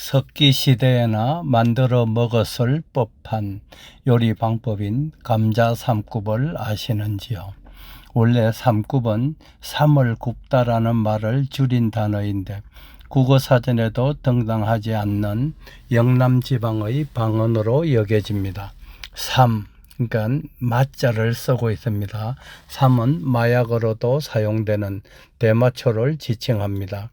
석기 시대에나 만들어 먹었을 법한 요리 방법인 감자 삼굽을 아시는지요? 원래 삼굽은 삼을 굽다라는 말을 줄인 단어인데 국어사전에도 등장하지 않는 영남 지방의 방언으로 여겨집니다. 삼 그러니까 마자를 쓰고 있습니다. 삼은 마약으로도 사용되는 대마초를 지칭합니다.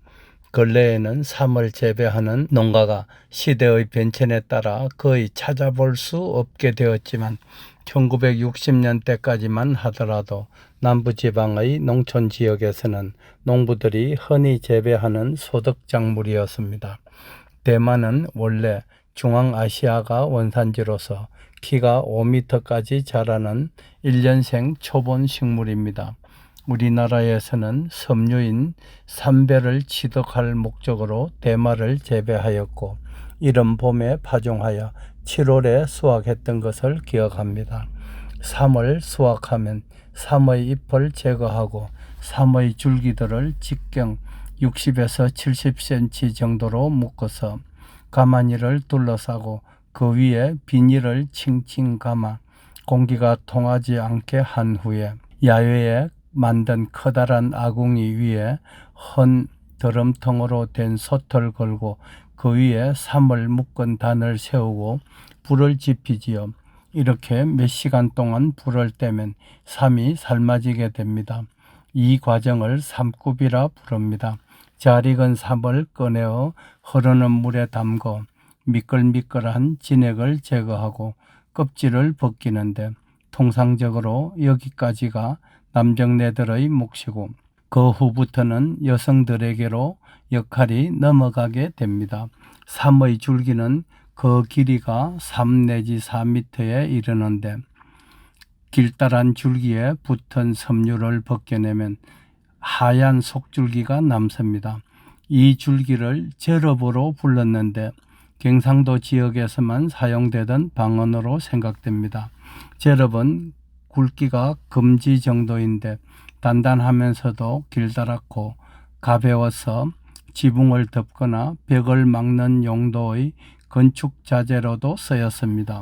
근래에는 삼을 재배하는 농가가 시대의 변遷에 따라 거의 찾아볼 수 없게 되었지만 1960년대까지만 하더라도 남부지방의 농촌 지역에서는 농부들이 흔히 재배하는 소득작물이었습니다. 대만은 원래 중앙아시아가 원산지로서 키가 5m까지 자라는 1년생 초본 식물입니다. 우리나라에서는 섬유인 삼배를 취득할 목적으로 대마를 재배하였고 이른 봄에 파종하여 7월에 수확했던 것을 기억합니다. 3월 수확하면 삼의 잎을 제거하고 삼의 줄기들을 직경 60에서 70cm 정도로 묶어서 가마니를 둘러싸고 그 위에 비닐을 칭칭 감아 공기가 통하지 않게 한 후에 야외에 만든 커다란 아궁이 위에 헌 드럼통으로 된 솥을 걸고 그 위에 삼을 묶은 단을 세우고 불을 지피지요. 이렇게 몇 시간 동안 불을 떼면 삼이 삶아지게 됩니다. 이 과정을 삼굽이라 부릅니다. 잘 익은 삼을 꺼내어 흐르는 물에 담궈 미끌미끌한 진액을 제거하고 껍질을 벗기는데 통상적으로 여기까지가 남정네들의 몫이고 그 후부터는 여성들에게로 역할이 넘어가게 됩니다. 삼의 줄기는 그 길이가 3 내지 4m에 이르는데 길다란 줄기에 붙은 섬유를 벗겨내면 하얀 속줄기가 남습니다. 이 줄기를 제럽으로 불렀는데 경상도 지역에서만 사용되던 방언으로 생각됩니다. 제럽은 굵기가 금지 정도인데 단단하면서도 길다랗고 가벼워서 지붕을 덮거나 벽을 막는 용도의 건축 자재로도 쓰였습니다.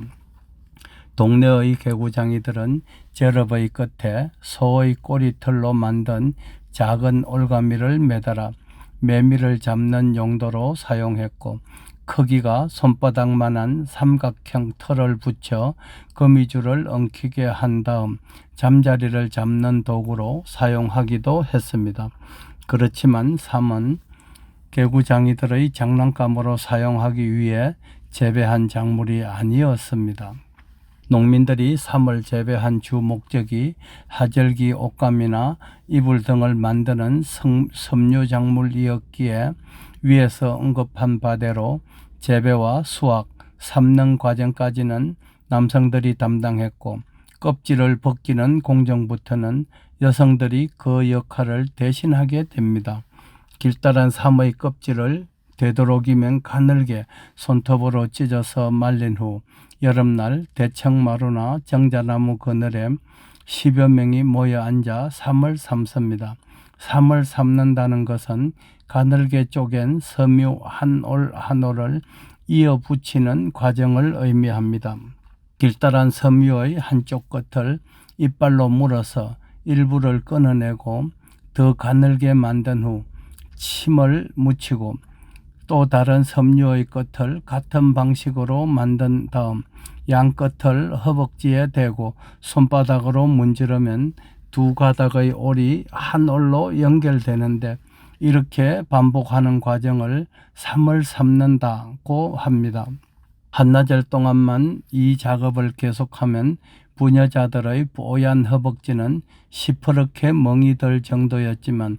동네의 개구장이들은 제럽의 끝에 소의 꼬리털로 만든 작은 올가미를 매달아 매미를 잡는 용도로 사용했고 크기가 손바닥만한 삼각형 털을 붙여 거미줄을 엉키게 한 다음 잠자리를 잡는 도구로 사용하기도 했습니다. 그렇지만 삼은 개구장이들의 장난감으로 사용하기 위해 재배한 작물이 아니었습니다. 농민들이 삼을 재배한 주 목적이 하절기 옷감이나 이불 등을 만드는 성, 섬유 작물이었기에 위에서 언급한 바대로 재배와 수확, 삶는 과정까지는 남성들이 담당했고 껍질을 벗기는 공정부터는 여성들이 그 역할을 대신하게 됩니다. 길다란 삼의 껍질을 되도록이면 가늘게 손톱으로 찢어서 말린 후 여름날 대청마루나 정자나무 그늘에 10여 명이 모여 앉아 삼을 삶습니다. 삼을 삶는다는 것은 가늘게 쪼갠 섬유 한 올 한 올을 이어 붙이는 과정을 의미합니다. 길다란 섬유의 한쪽 끝을 이빨로 물어서 일부를 끊어내고 더 가늘게 만든 후 침을 묻히고 또 다른 섬유의 끝을 같은 방식으로 만든 다음 양 끝을 허벅지에 대고 손바닥으로 문지르면 두 가닥의 올이 한 올로 연결되는데 이렇게 반복하는 과정을 삼을 삼는다고 합니다. 한나절 동안만 이 작업을 계속하면 부녀자들의 뽀얀 허벅지는 시퍼렇게 멍이 들 정도였지만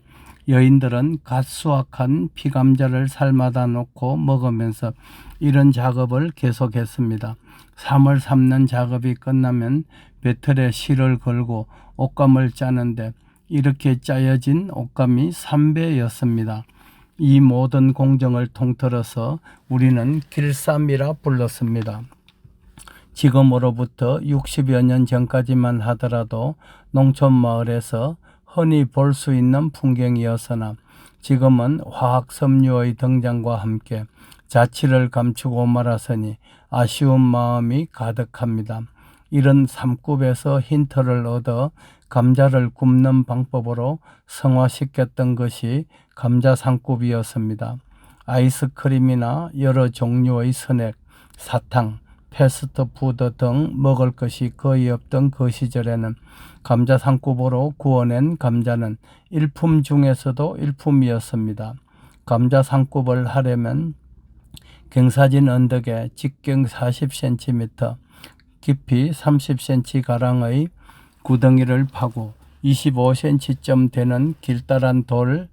여인들은 갓 수확한 피감자를 삶아다 놓고 먹으면서 이런 작업을 계속했습니다. 삼을 삶는 작업이 끝나면 배틀에 실을 걸고 옷감을 짜는데 이렇게 짜여진 옷감이 삼배였습니다. 이 모든 공정을 통틀어서 우리는 길쌈이라 불렀습니다. 지금으로부터 60여 년 전까지만 하더라도 농촌 마을에서 흔히 볼 수 있는 풍경이었으나 지금은 화학 섬유의 등장과 함께 자취를 감추고 말았으니 아쉬운 마음이 가득합니다. 이런 삼급에서 힌트를 얻어 감자를 굽는 방법으로 성화시켰던 것이 감자 삼급이었습니다. 아이스크림이나 여러 종류의 스낵, 사탕, 패스트푸드 등 먹을 것이 거의 없던 그 시절에는 감자 상급으로 구워낸 감자는 일품 중에서도 일품이었습니다. 감자 상급을 하려면 경사진 언덕에 직경 40cm, 깊이 30cm 가량의 구덩이를 파고 25cm쯤 되는 길다란 돌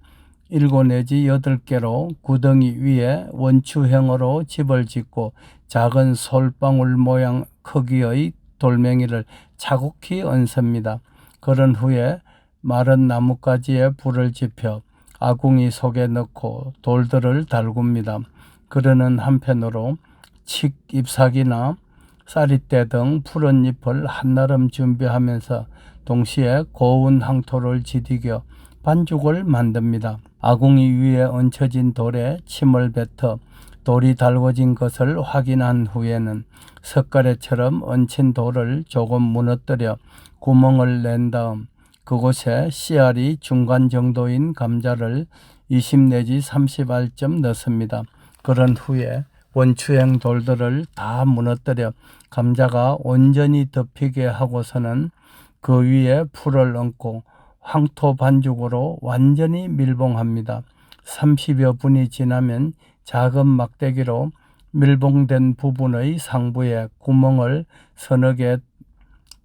7 내지 8개로 구덩이 위에 원추형으로 집을 짓고 작은 솔방울 모양 크기의 돌멩이를 차곡히 얹습니다. 그런 후에 마른 나뭇가지에 불을 지펴 아궁이 속에 넣고 돌들을 달굽니다. 그러는 한편으로 칡 잎사귀나 쌀이대 등 푸른 잎을 한나름 준비하면서 동시에 고운 항토를 지디겨 반죽을 만듭니다. 아궁이 위에 얹혀진 돌에 침을 뱉어 돌이 달궈진 것을 확인한 후에는 석가래처럼 얹힌 돌을 조금 무너뜨려 구멍을 낸 다음 그곳에 씨알이 중간 정도인 감자를 20 내지 30알쯤 넣습니다. 그런 후에 원추행 돌들을 다 무너뜨려 감자가 온전히 덮이게 하고서는 그 위에 풀을 얹고 황토 반죽으로 완전히 밀봉합니다. 30여 분이 지나면 작은 막대기로 밀봉된 부분의 상부에 구멍을 서너 개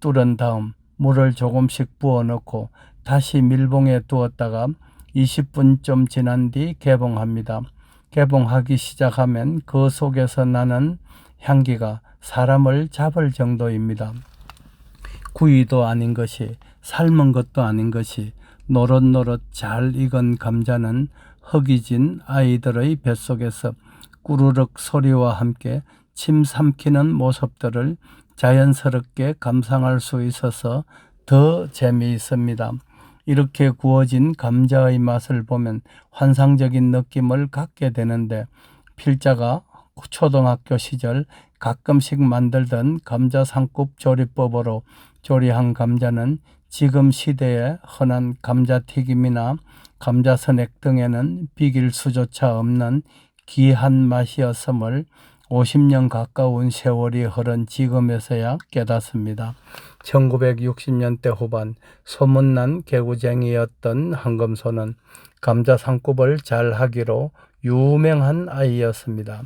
뚫은 다음 물을 조금씩 부어 넣고 다시 밀봉에 두었다가 20분쯤 지난 뒤 개봉합니다. 개봉하기 시작하면 그 속에서 나는 향기가 사람을 잡을 정도입니다. 구이도 아닌 것이 삶은 것도 아닌 것이 노릇노릇 잘 익은 감자는 허기진 아이들의 뱃속에서 꾸르륵 소리와 함께 침 삼키는 모습들을 자연스럽게 감상할 수 있어서 더 재미있습니다. 이렇게 구워진 감자의 맛을 보면 환상적인 느낌을 갖게 되는데 필자가 초등학교 시절 가끔씩 만들던 감자 상급 조리법으로 조리한 감자는 지금 시대에 흔한 감자튀김이나 감자선액 등에는 비길 수조차 없는 귀한 맛이었음을 50년 가까운 세월이 흐른 지금에서야 깨닫습니다. 1960년대 후반 소문난 개구쟁이였던 한금소는 감자 상급을 잘 하기로 유명한 아이였습니다.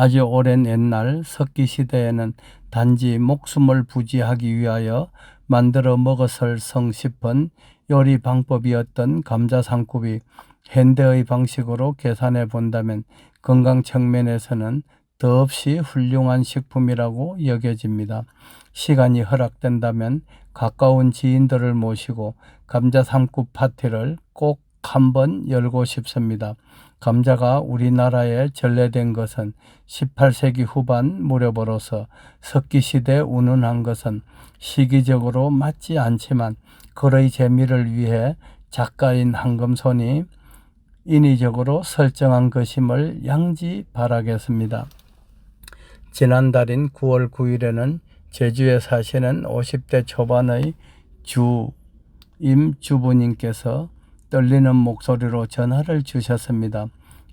아주 오랜 옛날 석기 시대에는 단지 목숨을 부지하기 위하여 만들어 먹었을 성 싶은 요리 방법이었던 감자 상급이 현대의 방식으로 계산해 본다면 건강 측면에서는 더없이 훌륭한 식품이라고 여겨집니다. 시간이 허락된다면 가까운 지인들을 모시고 감자 삼급 파티를 꼭 한번 열고 싶습니다. 감자가 우리나라에 전래된 것은 18세기 후반 무렵으로서 석기시대 운운한 것은 시기적으로 맞지 않지만 글의 재미를 위해 작가인 한금손이 인위적으로 설정한 것임을 양지 바라겠습니다. 지난달인 9월 9일에는 제주에 사시는 50대 초반의 주 임 주부님께서 떨리는 목소리로 전화를 주셨습니다.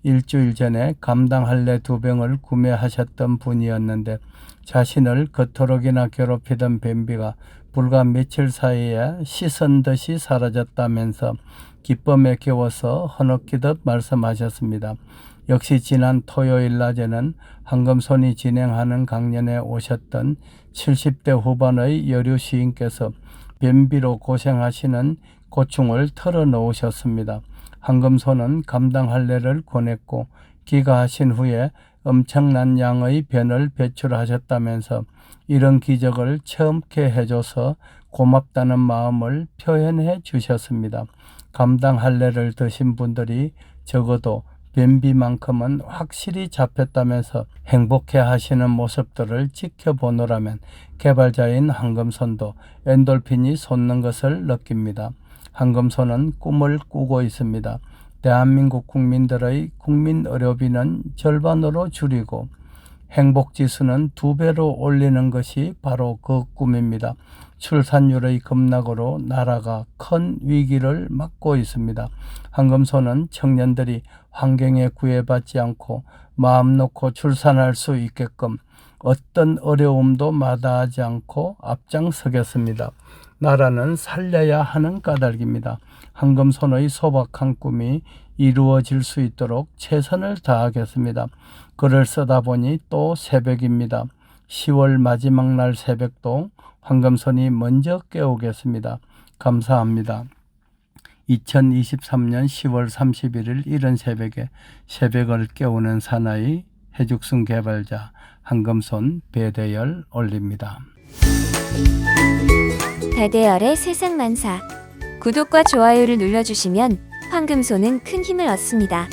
일주일 전에 감당 할래 두 병을 구매하셨던 분이었는데 자신을 그토록이나 괴롭히던 뱀비가 불과 며칠 사이에 씻은 듯이 사라졌다면서 기쁨에 겨워서 허덕기듯 말씀하셨습니다. 역시 지난 토요일 낮에는 황금손이 진행하는 강연에 오셨던 70대 후반의 여류 시인께서 변비로 고생하시는 고충을 털어놓으셨습니다. 황금손은 감당 할례를 권했고 기가하신 후에 엄청난 양의 변을 배출하셨다면서 이런 기적을 처음게 해줘서 고맙다는 마음을 표현해 주셨습니다. 감당 할례를 드신 분들이 적어도 변비만큼은 확실히 잡혔다면서 행복해 하시는 모습들을 지켜보노라면 개발자인 황금손도 엔돌핀이 솟는 것을 느낍니다. 황금손은 꿈을 꾸고 있습니다. 대한민국 국민들의 국민 의료비는 절반으로 줄이고 행복 지수는 두 배로 올리는 것이 바로 그 꿈입니다. 출산율의 급락으로 나라가 큰 위기를 맞고 있습니다. 황금소는 청년들이 환경에 구애받지 않고 마음 놓고 출산할 수 있게끔 어떤 어려움도 마다하지 않고 앞장서겠습니다. 나라는 살려야 하는 까닭입니다. 황금손의 소박한 꿈이 이루어질 수 있도록 최선을 다하겠습니다. 글을 쓰다 보니 또 새벽입니다. 10월 마지막 날 새벽도 황금손이 먼저 깨우겠습니다. 감사합니다. 2023년 10월 31일 이른 새벽에 새벽을 깨우는 사나이 해죽순 개발자 황금손 배대열 올립니다. 배대열의 세상 만사 구독과 좋아요를 눌러주시면 황금소는 큰 힘을 얻습니다.